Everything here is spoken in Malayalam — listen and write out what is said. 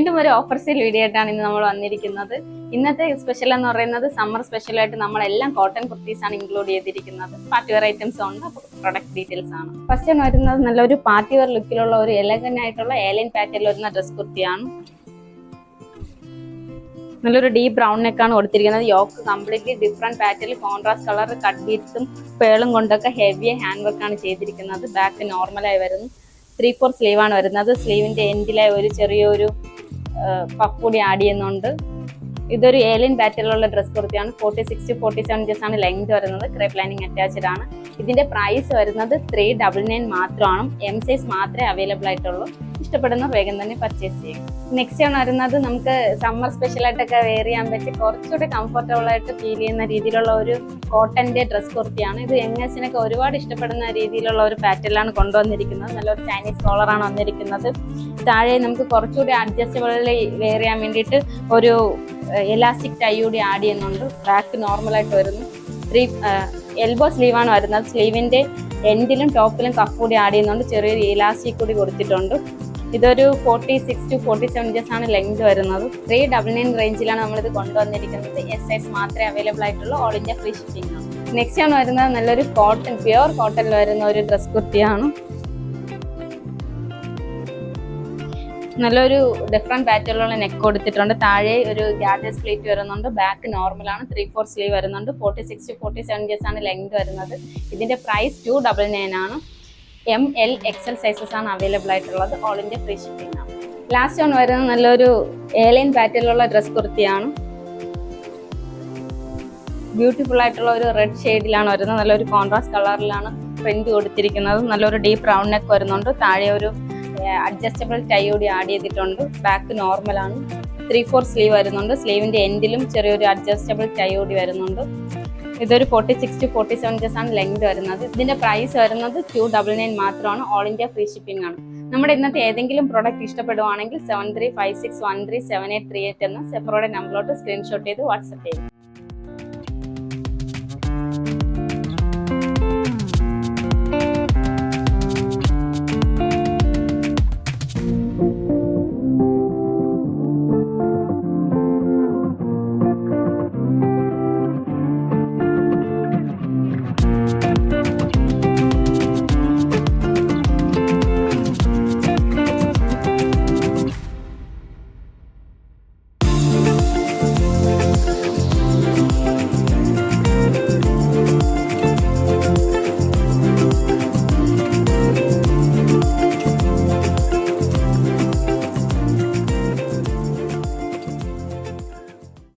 വീണ്ടും ഒരു ഓഫർ സെയിൽ വീഡിയോ ആയിട്ടാണ് ഇന്ന് നമ്മൾ വന്നിരിക്കുന്നത്. ഇന്നത്തെ സ്പെഷ്യൽ എന്ന് പറയുന്നത് സമ്മർ സ്പെഷ്യലായിട്ട് നമ്മളെല്ലാം കോട്ടൺ കുർത്തീസ് ആണ് ഇൻക്ലൂഡ് ചെയ്തിരിക്കുന്നത്. പാർട്ടി വെയർ ഐറ്റംസ് ഉണ്ട് പ്രൊഡക്റ്റ് ഡീറ്റെയിൽസ് ആണ്. ഫസ്റ്റ് ആണ് വരുന്നത് നല്ലൊരു പാർട്ടി വെയർ ലുക്കിലുള്ള ഒരു എലഗൻ ആയിട്ടുള്ള ഏലിയൻ പാറ്റേണിൽ വരുന്ന ഡ്രസ് കുർത്തിയാണ്. നല്ലൊരു ഡീപ് ബ്രൗൺ നെക്കാണ് കൊടുത്തിരിക്കുന്നത്. യോക്ക് കംപ്ലീറ്റ്ലി ഡിഫറെന്റ് പാറ്റേണിൽ കോൺട്രാസ്റ്റ് കളർ കട്ട് ബീറ്റ്സും പേളും കൊണ്ടൊക്കെ ഹെവി ഹാൻഡ് വർക്കാണ് ചെയ്തിരിക്കുന്നത്. ബാക്ക് നോർമലായി വരുന്നു. ത്രീ ഫോർ സ്ലീവാണ് വരുന്നത്. സ്ലീവിന്റെ എൻഡിലായി ഒരു ചെറിയൊരു പഫ് കൂടി ആഡ് ചെയ്യുന്നുണ്ട്. ഇതൊരു ഏലിയൻ പാറ്റേണിലുള്ള ഡ്രസ് കുർത്തിയാണ്. Forty six to forty seven inches ആണ് ലെങ്ത് വരുന്നത്. ക്രേപ്പ് ലൈനിങ് അറ്റാച്ച്ഡ് ആണ്. ഇതിന്റെ പ്രൈസ് വരുന്നത് ത്രീ ഡബിൾ നയൻ മാത്രമാണ്. എം സൈസ് മാത്രമേ അവൈലബിൾ ആയിട്ടുള്ളൂ. ഇഷ്ടപ്പെടുന്ന വേഗം തന്നെ പർച്ചേസ് ചെയ്യും നെക്സ്റ്റ് ആണ് വരുന്നത് നമുക്ക് സമ്മർ സ്പെഷ്യൽ ആയിട്ടൊക്കെ വെയർ ചെയ്യാൻ പറ്റി കുറച്ചുകൂടി കംഫർട്ടബിൾ ആയിട്ട് ഫീൽ ചെയ്യുന്ന രീതിയിലുള്ള ഒരു കോട്ടന്റെ ഡ്രസ് കുർത്തിയാണ് ഇത് യങ്ങേഴ്സിനൊക്കെ ഒരുപാട് ഇഷ്ടപ്പെടുന്ന രീതിയിലുള്ള ഒരു പാറ്റേണിലാണ് കൊണ്ടുവന്നിരിക്കുന്നത്. നല്ലൊരു ചൈനീസ് കോളറാണ് വന്നിരിക്കുന്നത്. താഴെ നമുക്ക് കുറച്ചുകൂടി അഡ്ജസ്റ്റബിളിൽ വെയർ ചെയ്യാൻ വേണ്ടിയിട്ട് ഒരു എലാസ്റ്റിക് ടൈ കൂടി ആഡ് ചെയ്യുന്നുണ്ട്. ബാക്ക് നോർമലായിട്ട് വരുന്നു. ത്രീ എൽബോ സ്ലീവാണ് വരുന്നത്. സ്ലീവിന്റെ എൻഡിലും ടോപ്പിലും കഫ് കൂടി ആഡ് ചെയ്യുന്നുണ്ട്. ചെറിയൊരു ഇലാസ്റ്റിക് കൂടി കൊടുത്തിട്ടുണ്ട്. ഇതൊരു forty six to forty seven inches ആണ് ലെങ്ത് വരുന്നത്. ത്രീ ഡബിൾ നയൻ റേഞ്ചിലാണ് നമ്മളിത് കൊണ്ടുവന്നിരിക്കുന്നത്. എസ് സൈസ് മാത്രമേ അവൈലബിൾ ആയിട്ടുള്ളൂ. ഓൾ ഇന്ത്യ ഫ്രീ ഷിപ്പിംഗ് ആണ്. നെക്സ്റ്റ് ആണ് വരുന്നത് നല്ലൊരു കോട്ടൺ പ്യുവർ കോട്ടണിൽ വരുന്ന ഒരു ഡ്രസ് കുർത്തിയാണ്. നല്ലൊരു ഡിഫറെന്റ് പാറ്റേണിലുള്ള നെക്ക് കൊടുത്തിട്ടുണ്ട് താഴെ ഒരു ഗ്യാജസ് സ്പ്ലിറ്റ് വരുന്നുണ്ട്. ബാക്ക് നോർമലാണ് ത്രീ ഫോർ സ്ലീവ് വരുന്നുണ്ട്. Forty six to forty seven years ആണ് ലെങ്ത് വരുന്നത്. ഇതിന്റെ പ്രൈസ് ടു ഡബിൾ നയൻ ആണ്. എം എൽ എക്സൽ സൈസസ് ആണ് അവൈലബിൾ ആയിട്ടുള്ളത്. ഓൾ ഇന്ത്യ ഫ്രീ ഷിപ്പിംഗ് ആണ്. ലാസ്റ്റ് വൺ വരുന്നത് നല്ലൊരു ഏലൈൻ പാറ്റേണിലുള്ള ഡ്രസ് കുർത്തിയാണ്. ബ്യൂട്ടിഫുൾ ആയിട്ടുള്ള ഒരു റെഡ് ഷെയ്ഡിലാണ് വരുന്നത്. നല്ലൊരു കോൺട്രാസ്റ്റ് കളറിലാണ് പ്രിന്റ് കൊടുത്തിരിക്കുന്നത്. നല്ലൊരു ഡീപ്പ് റൗണ്ട് നെക്ക് വരുന്നുണ്ട്. താഴെ ഒരു അഡ്ജസ്റ്റബിൾ ടൈ കൂടി ആഡ് ചെയ്തിട്ടുണ്ട്. ബാക്ക് നോർമലാണ് ത്രീ ഫോർ സ്ലീവ് വരുന്നുണ്ട്. സ്ലീവിന്റെ എൻഡിലും ചെറിയൊരു അഡ്ജസ്റ്റബിൾ ടൈ കൂടി വരുന്നുണ്ട്. ഇതൊരു forty six to forty seven inches ആണ് ലെങ്ത് വരുന്നത്. ഇതിന്റെ പ്രൈസ് വരുന്നത് ടു ഡബിൾ നയൻ മാത്രമാണ്. ഓൾ ഇന്ത്യ ഫ്രീ ഷിപ്പിംഗ് ആണ്. നമ്മുടെ ഇന്നത്തെ ഏതെങ്കിലും പ്രോഡക്റ്റ് ഇഷ്ടപ്പെടുവാണെങ്കിൽ seven three five six one three seven eight three eight എന്ന സെഫറോയുടെ നമ്പറിലോട്ട് സ്ക്രീൻഷോട്ട് ചെയ്ത് വാട്സപ്പ് ചെയ്യും.